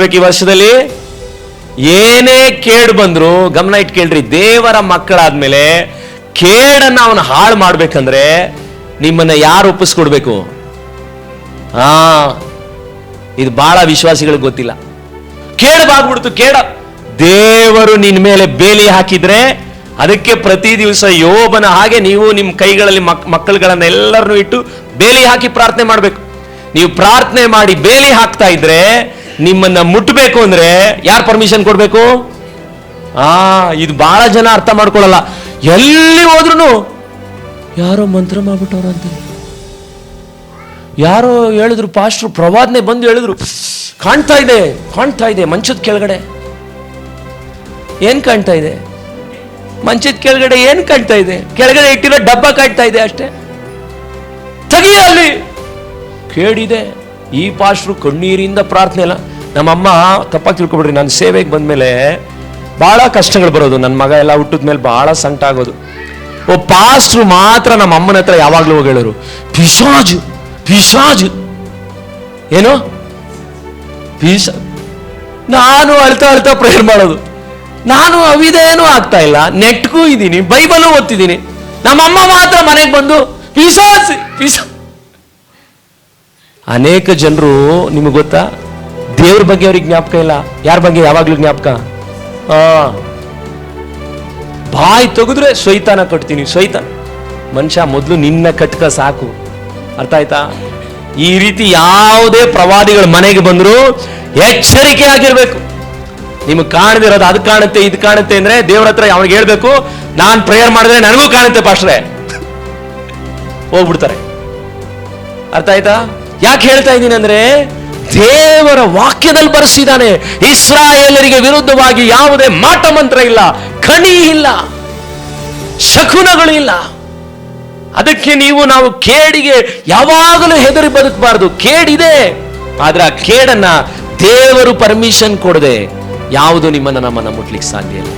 ಮಾಡ್ಬೇಕು ಈ ವರ್ಷದಲ್ಲಿ? ಏನೇ ಕೇಡ್ ಬಂದ್ರು, ಗಮನ ಇಟ್ ಕೇಳ್ರಿ ದೇವರ ಮಕ್ಕಳಾದ್ಮೇಲೆ ಕೇಡನ್ನ ಅವನು ಹಾಳು ಮಾಡ್ಬೇಕಂದ್ರೆ ನಿಮ್ಮನ್ನ ಯಾರು ಒಪ್ಪಿಸ್ಕೊಡ್ಬೇಕು? ಆ ಇದು ಬಹಳ ವಿಶ್ವಾಸಿಗಳಿಗೆ ಗೊತ್ತಿಲ್ಲ. ಕೇಳಬಾಗ್ಬಿಡ್ತು ಕೇಡ. ದೇವರು ನಿನ್ ಮೇಲೆ ಬೇಲಿ ಹಾಕಿದ್ರೆ ಅದಕ್ಕೆ ಪ್ರತಿ ದಿವಸ ಯೋಬನ ಹಾಗೆ ನೀವು ನಿಮ್ಮ ಕೈಗಳಲ್ಲಿ ಮಕ್, ಮಕ್ಕಳುಗಳನ್ನ ಎಲ್ಲರನ್ನು ಇಟ್ಟು ಬೇಲಿ ಹಾಕಿ ಪ್ರಾರ್ಥನೆ ಮಾಡಬೇಕು. ನೀವು ಪ್ರಾರ್ಥನೆ ಮಾಡಿ ಬೇಲಿ ಹಾಕ್ತಾ ಇದ್ರೆ ನಿಮ್ಮನ್ನ ಮುಟ್ಟಬೇಕು ಅಂದ್ರೆ ಯಾರು ಪರ್ಮಿಷನ್ ಕೊಡಬೇಕು? ಆ, ಇದು ಬಹಳ ಜನ ಅರ್ಥ ಮಾಡ್ಕೊಳ್ಳಲ್ಲ ಎಲ್ಲಿ ಹೋದ್ರು ಯಾರೋ ಮಂತ್ರ ಮಾಡ್ಬಿಟ್ಟವ್ರಂತೆ. ಯಾರೋ ಹೇಳಿದ್ರು ಪಾಸ್ಟ್ರು ಪ್ರವಾದನೆ ಬಂದು ಹೇಳಿದ್ರು, ಕಾಣ್ತಾ ಇದೆ ಕಾಣ್ತಾ ಇದೆ, ಮಂಚದ ಕೆಳಗಡೆ. ಏನ್ ಕಾಣ್ತಾ ಇದೆ? ಮಂಚದ ಕೆಳಗಡೆ ಏನ್ ಕಾಣ್ತಾ ಇದೆ? ಕೆಳಗಡೆ ಇಟ್ಟಿರೋ ಡಬ್ಬ ಕಾಣ್ತಾ ಇದೆ ಅಷ್ಟೇ. ತೆಗಿಯ ಅಲ್ಲಿ ಕೇಳಿದೆ ಈ ಪಾಸ್ಟ್ರು ಕಣ್ಣೀರಿಂದ ಪ್ರಾರ್ಥನೆ ಇಲ್ಲ ನಮ್ಮಮ್ಮ ತಪ್ಪಾಗಿ ತಿಳ್ಕೊಬಿಡ್ರಿ, ನಾನು ಸೇವೆಗೆ ಬಂದಮೇಲೆ ಬಹಳ ಕಷ್ಟಗಳು ಬರೋದು. ನನ್ನ ಮಗ ಎಲ್ಲ ಹುಟ್ಟಿದ ಮೇಲೆ ಬಹಳ ಸಂಕಟ ಆಗೋದು ಓ, ಪಾಸ್ಟ್ರು ಮಾತ್ರ ನಮ್ಮ ಅಮ್ಮನ ಹತ್ರ ಯಾವಾಗಲೂ ಹೋಗಿ ಹೇಳೋರು, ಪಿಶಾಜು ಪಿಶಾಜು. ಏನು? ಪಿಶ, ನಾನು ಅಳ್ತಾ ಅಳ್ತಾ ಪ್ರೇಯರ್ ಮಾಡೋದು. ನಾನು ಅವಿದೇನೂ ಆಗ್ತಾ ಇಲ್ಲ. ನೆಟ್ಗೂ ಇದ್ದೀನಿ, ಬೈಬಲು ಓದ್ತಿದ್ದೀನಿ. ನಮ್ಮಮ್ಮ ಮಾತ್ರ ಮನೆಗೆ ಬಂದು ಪಿಶಾಸ್ ಪಿಸ ಅನೇಕ ಜನರು, ನಿಮಗೆ ಗೊತ್ತಾ? ದೇವ್ರ ಬಗ್ಗೆ ಅವ್ರಿಗೆ ಜ್ಞಾಪಕ ಇಲ್ಲ. ಯಾರ ಬಗ್ಗೆ ಯಾವಾಗ್ಲೂ ಜ್ಞಾಪಕ? ಬಾಯಿ ತೆಗೆದ್ರೆ ಸ್ವೈತಾನ ಕಟ್ತೀನಿ. ಸ್ವೈತ ಮನುಷ್ಯ ಮೊದಲು ನಿನ್ನ ಕಟ್ಕ ಸಾಕು. ಅರ್ಥ ಆಯ್ತಾ? ಈ ರೀತಿ ಯಾವುದೇ ಪ್ರವಾದಿಗಳು ಮನೆಗೆ ಬಂದ್ರು ಎಚ್ಚರಿಕೆ ಆಗಿರ್ಬೇಕು. ನಿಮಗೆ ಕಾಣದಿರೋದು ಅದು ಕಾಣುತ್ತೆ, ಇದು ಕಾಣುತ್ತೆ ಅಂದ್ರೆ ದೇವ್ರ ಹತ್ರ ಅವ್ರಿಗೆ ಹೇಳ್ಬೇಕು? ನಾನ್ ಪ್ರೇಯರ್ ಮಾಡಿದ್ರೆ ನನಗೂ ಕಾಣುತ್ತೆ ಪಾಸ್ಟ್ರೆ. ಹೋಗ್ಬಿಡ್ತಾರೆ. ಅರ್ಥ ಆಯ್ತಾ? ಯಾಕೆ ಹೇಳ್ತಾ ಇದ್ದೀನಿ ಅಂದ್ರೆ ದೇವರ ವಾಕ್ಯದಲ್ಲಿ ಬರೆಸಿದ್ದಾನೆ. ಇಸ್ರಾಯೇಲರಿಗೆ ವಿರುದ್ಧವಾಗಿ ಯಾವುದೇ ಮಾಟ ಮಂತ್ರ ಇಲ್ಲ, ಕಣಿ ಇಲ್ಲ, ಶಕುನಗಳು ಇಲ್ಲ. ಅದಕ್ಕೆ ನೀವು ನಾವು ಕೇಡಿಗೆ ಯಾವಾಗಲೂ ಹೆದರಿ ಬದುಕಬಾರದು. ಕೇಡಿದೆ, ಆದ್ರೆ ಆ ಕೇಡನ್ನ ದೇವರು ಪರ್ಮಿಷನ್ ಕೊಡದೆ ಯಾವುದು ನಿಮ್ಮನ್ನ ನಮ್ಮನ್ನು ಮುಟ್ಲಿಕ್ಕೆ ಸಾಧ್ಯ ಇಲ್ಲ.